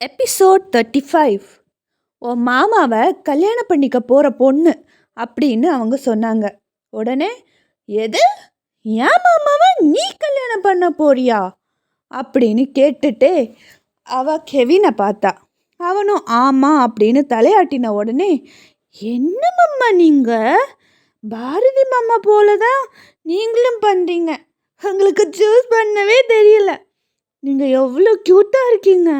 Episode thirty five உன் மாமாவை கல்யாணம் பண்ணிக்க போகிற பொண்ணு அப்படின்னு அவங்க சொன்னாங்க. உடனே எது? என் மாமாவை நீ கல்யாணம் பண்ண போறியா? அப்படின்னு கேட்டுட்டே அவ கெவினை பார்த்தா. அவனும் ஆமாம் அப்படின்னு தலையாட்டின உடனே என்ன மாமா நீங்கள் பாரதி மாமா போல தான் நீங்களும் பண்ணுறீங்க உங்களுக்கு சூஸ் பண்ணவே தெரியல. நீங்கள் எவ்வளோ க்யூட்டாக இருக்கீங்க.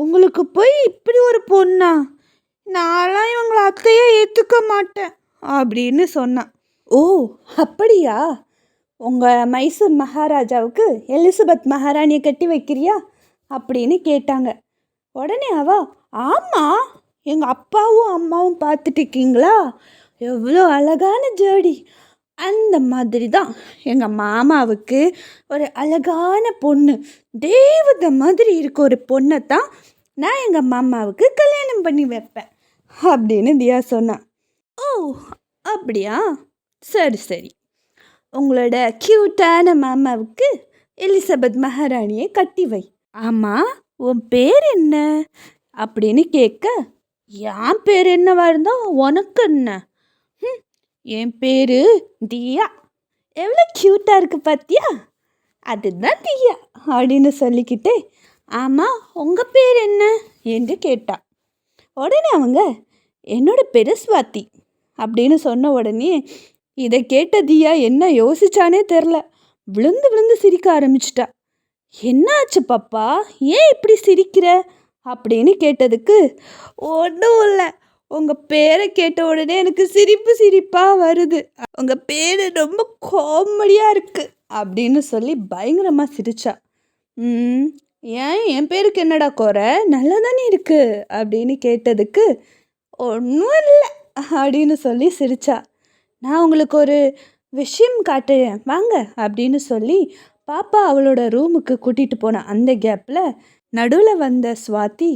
உங்களுக்கு போய் இப்படி ஒரு பொண்ணா? நான்லாம் இவங்களை அத்தையே ஏற்றுக்க மாட்டேன் அப்படின்னு சொன்னான் ஓ அப்படியா? உங்கள் மைசூர் மகாராஜாவுக்கு எலிசபெத் மகாராணியை கட்டி வைக்கிறியா? அப்படின்னு கேட்டாங்க. உடனே அவா ஆமாம் எங்கள் அப்பாவும் அம்மாவும் பார்த்துட்டு இருக்கீங்களா? எவ்வளோ அழகான ஜோடி. அந்த மாதிரி தான் எங்கள் மாமாவுக்கு ஒரு அழகான பொண்ணு. தேவதை மாதிரி இருக்க ஒரு பொண்ணை தான் நான் எங்கள் மாமாவுக்கு கல்யாணம் பண்ணி வைப்பேன் அப்படின்னு தியா சொன்னான் ஓ அப்படியா? சரி சரி. உங்களோட க்யூட்டான மாமாவுக்கு எலிசபெத் மகாராணியை கட்டி வை. ஆமாம் உன் பேர் என்ன? அப்படின்னு கேட்க என் பேர் என்னவா இருந்தால் உனக்கு என்ன? என் பேரு தியா. எவ்வளோ க்யூட்டாக இருக்குது பார்த்தியா அதுதான் தியா அப்படின்னு சொல்லிக்கிட்டே ஆமாம் உங்கள் பேர் என்ன? என்று கேட்டா. உடனே அவங்க என்னோடய பேரு ஸ்வாதி அப்படின்னு சொன்ன உடனே இதை கேட்ட தியா என்ன யோசிச்சானே தெரில. விழுந்து விழுந்து சிரிக்க ஆரம்பிச்சிட்டா. என்னாச்சு பாப்பா? ஏன் இப்படி சிரிக்கிற? அப்படின்னு கேட்டதுக்கு ஒன்றும் இல்லை. உங்கள் பேரை கேட்ட உடனே எனக்கு சிரிப்பு சிரிப்பாக வருது. உங்கள் பேர் ரொம்ப காமெடியாக இருக்குது அப்படின்னு சொல்லி பயங்கரமாக சிரிச்சா. ம் ஏன் என் பேருக்கு என்னடா குறை? நல்லா தானே இருக்குது அப்படின்னு கேட்டதுக்கு ஒன்றும் இல்லை அப்படின்னு சொல்லி சிரிச்சா. நான் உங்களுக்கு ஒரு விஷயம் காட்டுறேன் வாங்க அப்படின்னு சொல்லி பாப்பா அவளோட ரூமுக்கு கூட்டிகிட்டு போன. அந்த கேப்பில் நடுவில் வந்த சுவாதி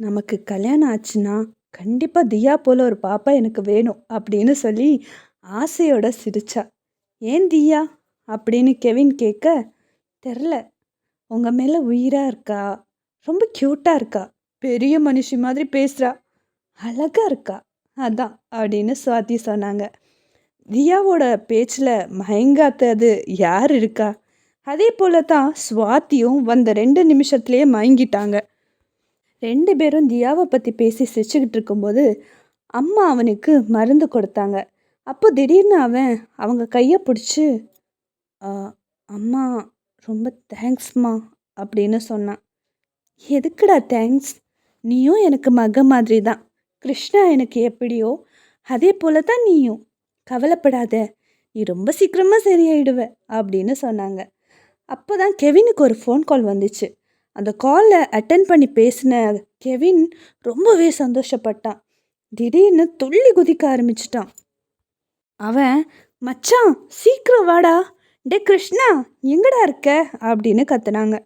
நமக்கு கல்யாணம் ஆச்சுன்னா கண்டிப்பாக தியா போல் ஒரு பாப்பா எனக்கு வேணும் அப்படின்னு சொல்லி ஆசையோட சிரிச்சா. ஏன் தியா? அப்படின்னு கெவின் கேட்க தெரில. உங்கள் மேலே உயிராக இருக்கா? ரொம்ப க்யூட்டாக இருக்கா? பெரிய மனுஷி மாதிரி பேசுகிறா அழகாக இருக்கா? அதான் அப்படின்னு சுவாதி சொன்னாங்க. தியாவோட பேச்சில் மயங்காத்தது யார் இருக்கா? அதே போல தான் சுவாத்தியும் வந்த ரெண்டு நிமிஷத்துலேயே மயங்கிட்டாங்க. ரெண்டு பேரும் தியாவை பற்றி பேசி சிரிச்சுக்கிட்டு இருக்கும்போது அம்மா அவனுக்கு மருந்து கொடுத்தாங்க. அப்போ திடீர்னு அவன் அவங்க கையை பிடிச்சி அம்மா ரொம்ப தேங்க்ஸ்மா அப்படின்னு சொன்னான். எதுக்குடா தேங்க்ஸ் நீயும் எனக்கு மக மாதிரி தான் கிருஷ்ணா எனக்கு எப்படியோ அதே போல தான் நீயும். கவலைப்படாத. நீ ரொம்ப சீக்கிரமாக சரியாயிடுவ அப்படின்னு சொன்னாங்க. அப்போ தான் கெவினுக்கு ஒரு ஃபோன் கால் வந்துச்சு. அந்த காலை அட்டன் பண்ணி பேசின கெவின் ரொம்பவே சந்தோஷப்பட்டான். திடீர்னு துள்ளி குதிக்க ஆரம்பிச்சிட்டான். அவன் மச்சான் சீக்கிரம் வாடா. டே கிருஷ்ணா எங்கடா இருக்க? அப்படின்னு கத்துனாங்க.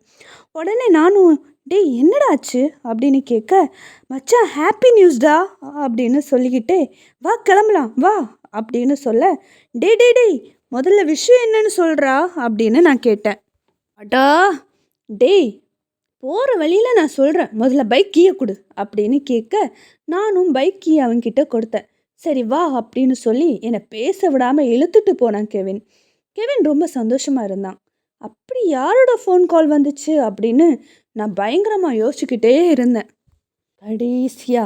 உடனே நானும் டேய் என்னடா ஆச்சு அப்படின்னு கேட்க மச்சான் ஹாப்பி நியூஸ்டா அப்படின்னு சொல்லிக்கிட்டே வா கிளம்பலாம் வா. அப்படின்னு சொல்ல டே டே டேய் முதல்ல விஷயம் என்னன்னு சொல்கிறா அப்படின்னு நான் கேட்டேன். அடா! டேய் போகிற வழியில் நான் சொல்கிறேன் முதல்ல பைக் கீயை கொடு அப்படின்னு கேட்க நானும் பைக் கீயை அவன்கிட்ட கொடுத்தேன். சரி வா அப்படின்னு சொல்லி என்னை பேச விடாமல் இழுத்துட்டு போனான் கெவின். கெவின் ரொம்ப சந்தோஷமாக இருந்தான். அப்படி யாரோட ஃபோன் கால் வந்துச்சு அப்படின்னு நான் பயங்கரமாக யோசிச்சுக்கிட்டே இருந்தேன். கடைசியா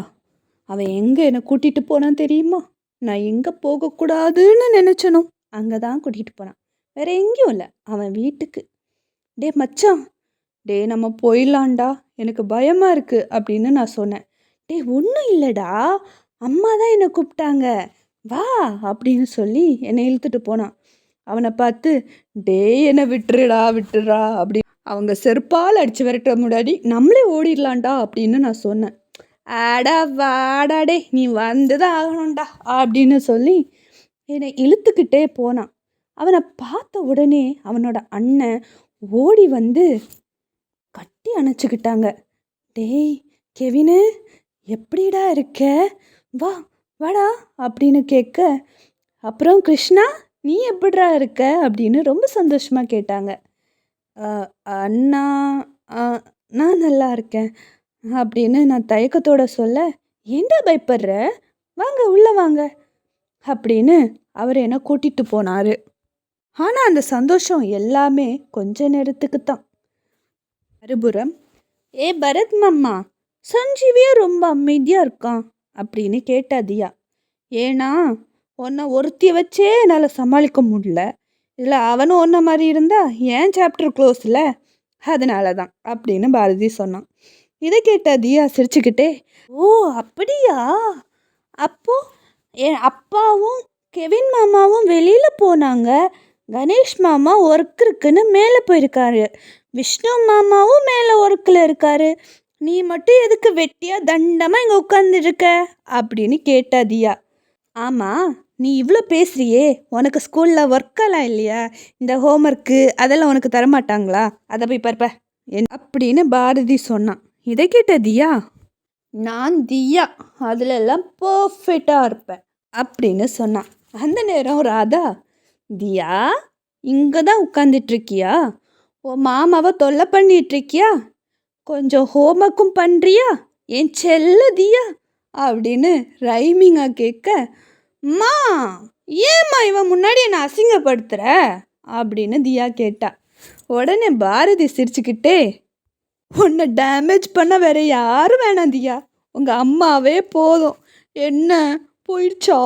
அவன் எங்கே என்னை கூட்டிகிட்டு போனான் தெரியுமா? நான் எங்கே போகக்கூடாதுன்னு நினச்சனும் அங்கே தான் கூட்டிகிட்டு போனான். வேற எங்கேயும் இல்லை அவன் வீட்டுக்கு. டே மச்சான் டே நம்ம போயிடலான்டா எனக்கு பயமாக இருக்குது அப்படின்னு நான் சொன்னேன். டே ஒன்றும் இல்லைடா. அம்மா தான் என்னை கூப்பிட்டாங்க. வா அப்படின்னு சொல்லி என்னை இழுத்துட்டு போனான். அவனை பார்த்து டே என்னை விட்டுருடா விட்டுறா அப்படி அவங்க செருப்பால் அடித்து விரட்ட முன்னாடி நம்மளே ஓடிடலான்டா அப்படின்னு நான் சொன்னேன். ஆடா வாடா டே நீ வந்து தான் ஆகணும்டா அப்படின்னு சொல்லி என்னை இழுத்துக்கிட்டே போனான். அவனை பார்த்த உடனே அவனோட அண்ணன் ஓடி வந்து கட்டி அணைச்சிக்கிட்டாங்க. டேய் கெவினு எப்படிடா இருக்க? வா வாடா அப்படின்னு கேட்க அப்புறம் கிருஷ்ணா நீ எப்படிடா இருக்க? அப்படின்னு ரொம்ப சந்தோஷமாக கேட்டாங்க. அண்ணா நான் நல்லா இருக்கேன் அப்படின்னு நான் தயக்கத்தோட சொல்ல என்ன பயப்படுற? வாங்க உள்ளே வாங்க அப்படின்னு அவர் என்னை கூட்டிகிட்டு போனார். ஆனால் அந்த சந்தோஷம் எல்லாமே கொஞ்ச நேரத்துக்கு தான் மறுபுறம் ஏ பரத் மம்மா சஞ்சீவியே ரொம்ப அமைதியாக இருக்கான் அப்படின்னு கேட்டா தியா ஏன்னா உன்னை ஒருத்திய வச்சே என்னால் சமாளிக்க முடியல. இதில் அவனும் ஒன்றை மாதிரி இருந்தா ஏன் சாப்டர் க்ளோஸில் அதனால தான் அப்படின்னு பாரதி சொன்னான். இதை கேட்ட தியா சிரிச்சுக்கிட்டே ஓ அப்படியா? அப்போ என் அப்பாவும் கெவின் மாமாவும் வெளியில் போனாங்க. கணேஷ் மாமா ஒர்க் இருக்குன்னு மேலே போயிருக்காரு. விஷ்ணு மாமாவும் மேலே ஒர்க்கில் இருக்காரு. நீ மட்டும் எதுக்கு வெட்டியாக தண்டமாக இங்கே உட்காந்துருக்க அப்படின்னு கேட்டா தியா. ஆமாம் நீ இவ்வளோ பேசுகிறியே உனக்கு ஸ்கூலில் ஒர்க்கெல்லாம் இல்லையா? இந்த ஹோம்ஒர்க்கு அதெல்லாம் உனக்கு தரமாட்டாங்களா? அதை போய் பார்ப்ப என் அப்படின்னு பாரதி சொன்னான். இதை கேட்ட தியா நான் தியா அதிலெல்லாம் பர்ஃபெக்டாக இருப்பேன் அப்படின்னு சொன்னான். அந்த நேரம் ராதா தியா இங்கே தான் உட்காந்துட்ருக்கியா உன் மாமாவை தொல்லை பண்ணிகிட்ருக்கியா கொஞ்சம் ஹோம்ஒர்க்கும் பண்ணுறியா என் செல்ல தியா அப்படின்னு ரைமிங்காக கேட்க மா ஏம்மா இவன் முன்னாடி என்னை அசிங்கப்படுத்துகிற அப்படின்னு தியா கேட்டா. உடனே பாரதி சிரிச்சுக்கிட்டே உன்னை டேமேஜ் பண்ண வேற யாரும் வேணாம் தியா. உங்கள் அம்மாவே போதும். என்ன போயிடுச்சா?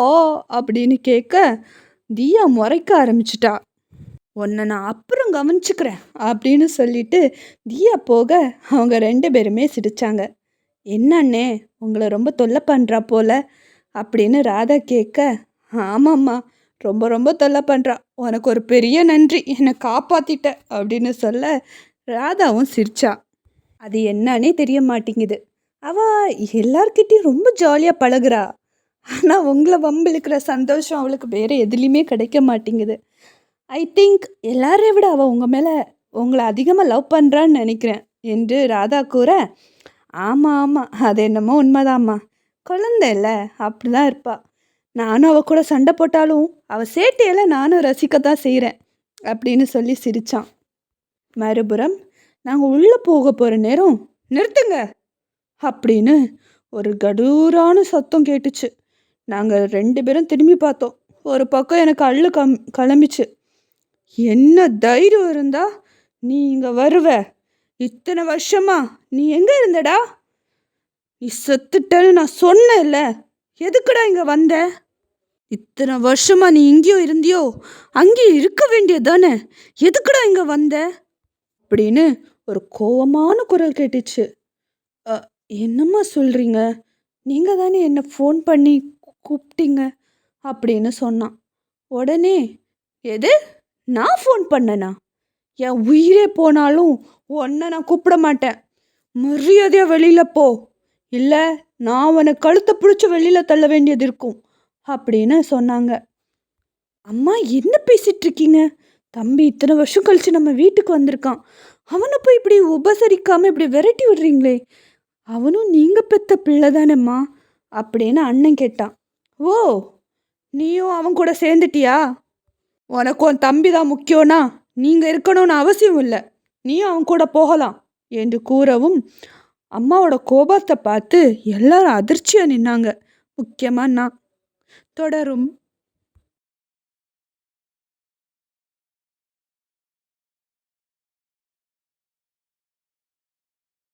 அப்படின்னு கேட்க தியா முறைக்க ஆரம்பிச்சிட்டா. உன்னை நான் அப்புறம் கவனிச்சுக்கிறேன் அப்படின்னு சொல்லிட்டு தியா போக அவங்க ரெண்டு பேருமே சிரிச்சாங்க. என்னண்ணே உங்களை ரொம்ப தொல்லை பண்ணுறா போல அப்படின்னு ராதா கேட்க ஆமாம்மா ரொம்ப ரொம்ப தொல்லை பண்ணுறா உனக்கு ஒரு பெரிய நன்றி. என்னை காப்பாற்றிட்ட அப்படின்னு சொல்ல ராதாவும் சிரிச்சா. அது என்னன்னே தெரிய மாட்டேங்குது. அவள் எல்லார்கிட்டையும் ரொம்ப ஜாலியாக பழகுறா. ஆனால் உங்களை வம்பிழுக்கிற சந்தோஷம் அவளுக்கு வேறு எதுலேயுமே கிடைக்க மாட்டேங்குது. ஐ திங்க் எல்லாரையும் விட அவள் உங்கள் மேலே உங்களை அதிகமாக லவ் பண்ணுறான்னு நினைக்கிறேன் என்று ராதா கூற ஆமாம் ஆமாம் அது என்னமோ உண்மைதாம்மா. குழந்தை இல்லை அப்படி தான் இருப்பா. நானும் அவள் கூட சண்டை போட்டாலும் அவள் சேட்டையெல்லாம் நானும் ரசிக்கத்தான் செய்கிறேன் அப்படின்னு சொல்லி சிரித்தான் மறுபுறம் நாங்கள் உள்ளே போக போகிற நேரம் நிறுத்துங்க அப்படின்னு ஒரு கடூரான சத்தம் கேட்டுச்சு. நாங்கள் ரெண்டு பேரும் திரும்பி பார்த்தோம். ஒரு பக்கம் எனக்கு அள்ளு கம் கிளம்பிச்சு. என்ன தைரியம் இருந்தா நீ இங்கே வருவ. இத்தனை வருஷமா நீ எங்கே இருந்தடா? நீ செத்துட்டேன்னு நான் சொன்னேன்ல. எதுக்குடா இங்கே வந்த? இத்தனை வருஷமா நீ இங்கேயோ இருந்தியோ அங்கேயும் இருக்க வேண்டியது தானே. எதுக்குடா இங்கே வந்த? அப்படின்னு ஒரு கோவமான குரல் கேட்டுச்சு. என்னம்மா சொல்கிறீங்க நீங்கள் தானே என்னை ஃபோன் பண்ணி கூப்பிட்டீங்க அப்படின்னு சொன்னான். உடனே எது? நான் ஃபோன் பண்ணனா? என் உயிரே போனாலும் உன்னை நான் கூப்பிட மாட்டேன். மரியாதையாக வெளியில் போ. இல்லை நான் உன்னை கழுத்தை பிடிச்சி வெளியில் தள்ள வேண்டியது இருக்கும் அப்படின்னு சொன்னாங்க. அம்மா என்ன பேசிகிட்டு இருக்கீங்க? தம்பி இத்தனை வருஷம் கழிச்சு நம்ம வீட்டுக்கு வந்திருக்கான். அவனை போய் இப்படி உபசரிக்காமல் இப்படி விரட்டி விடுறீங்களே. அவனும் நீங்கள் பெத்த பிள்ளை தானேம்மா அப்படின்னு அண்ணன் கேட்டான். ஓ நீயும் அவன் கூட சேர்ந்துட்டியா? உனக்கு உன் தம்பி தான் முக்கியம்னா நீங்கள் இருக்கணும்னு அவசியம் இல்லை. நீயும் அவன் கூட போகலாம் என்று கூறவும் அம்மாவோட கோபத்தை பார்த்து எல்லாரும் அதிர்ச்சியாக நின்னாங்க. முக்கியமாக நான். தொடரும்.